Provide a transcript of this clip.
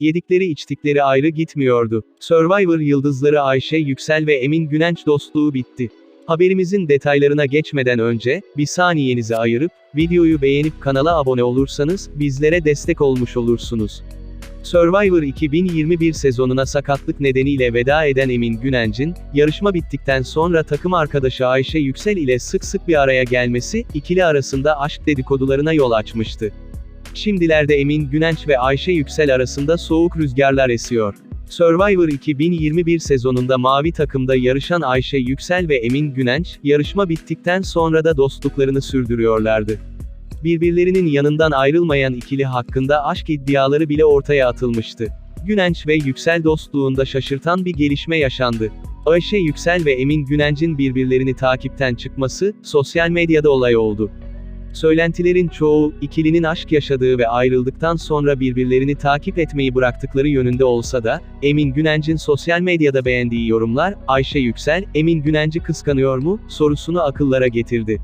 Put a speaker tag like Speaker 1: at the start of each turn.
Speaker 1: Yedikleri içtikleri ayrı gitmiyordu. Survivor yıldızları Ayşe Yüksel ve Emin Günenç dostluğu bitti. Haberimizin detaylarına geçmeden önce, bir saniyenizi ayırıp, videoyu beğenip kanala abone olursanız, bizlere destek olmuş olursunuz. Survivor 2021 sezonuna sakatlık nedeniyle veda eden Emin Günenc'in, yarışma bittikten sonra takım arkadaşı Ayşe Yüksel ile sık sık bir araya gelmesi, ikili arasında aşk dedikodularına yol açmıştı. Şimdilerde Emin Günenç ve Ayşe Yüksel arasında soğuk rüzgarlar esiyor. Survivor 2021 sezonunda mavi takımda yarışan Ayşe Yüksel ve Emin Günenç, yarışma bittikten sonra da dostluklarını sürdürüyorlardı. Birbirlerinin yanından ayrılmayan ikili hakkında aşk iddiaları bile ortaya atılmıştı. Günenç ve Yüksel dostluğunda şaşırtan bir gelişme yaşandı. Ayşe Yüksel ve Emin Günenç'in birbirlerini takipten çıkması, sosyal medyada olay oldu. Söylentilerin çoğu, ikilinin aşk yaşadığı ve ayrıldıktan sonra birbirlerini takip etmeyi bıraktıkları yönünde olsa da, Emin Günenç'in sosyal medyada beğendiği yorumlar, Ayşe Yüksel, Emin Günenç'i kıskanıyor mu, sorusunu akıllara getirdi.